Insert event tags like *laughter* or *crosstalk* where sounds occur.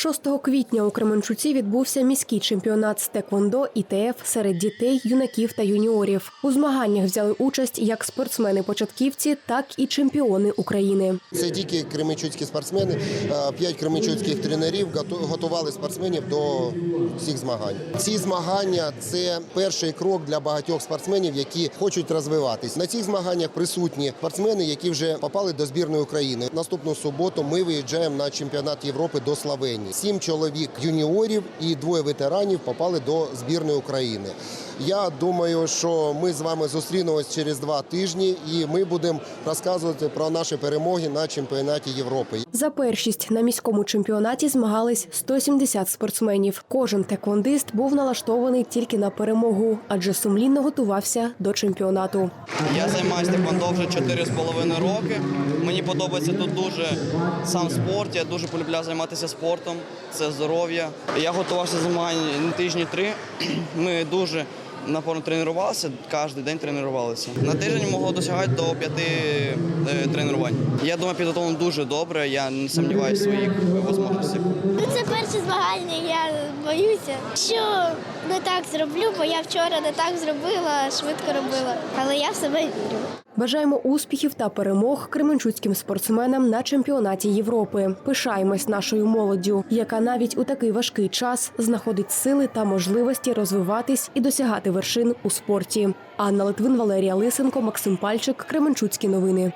6 квітня у Кременчуці відбувся міський чемпіонат з теквондо ІТФ серед дітей, юнаків та юніорів. У змаганнях взяли участь як спортсмени-початківці, так і чемпіони України. Це тільки кременчуцькі спортсмени. Е, П'ять кременчуцьких тренерів готу- готували спортсменів до всіх змагань. Ці змагання це перший крок для багатьох спортсменів, які хочуть розвиватись. На цих змаганнях присутні спортсмени, які вже попали до збірної України. Наступну суботу ми виїжджаємо на чемпіонат Європи до Словенії. Сім чоловік юніорів і двоє ветеранів попали до збірної України. Я думаю, що ми з вами зустрінемось через два тижні, і ми будемо розказувати про наші перемоги на чемпіонаті Європи. За першість на міському чемпіонаті змагались 170 спортсменів. Кожен теквондист був налаштований тільки на перемогу, адже сумлінно готувався до чемпіонату. Я займаюся тиквондо вже 4,5 роки. Мені подобається тут дуже сам спорт. Я дуже полюбляю займатися спортом. Це здоров'я. Я готувався до змагань тижні три. *clears throat* Ми дуже напевно тренувалися, кожен день тренувалися. На тиждень могло досягати до п'яти е, тренувань. Я думаю, підготовлено дуже добре. Я не сумніваюся в своїх можливостях. Ну, це перше змагання, я боюся, що не так зроблю, бо я вчора не так зробила, швидко робила. Але я в себе вірю. Бажаємо успіхів та перемог кременчуцьким спортсменам на чемпіонаті Європи. Пишаємось нашою молоддю, яка навіть у такий важкий час знаходить сили та можливості розвиватись і досягати вершин у спорті. Анна Литвин, Валерія Лисенко, Максим Пальчик, Кременчуцькі новини.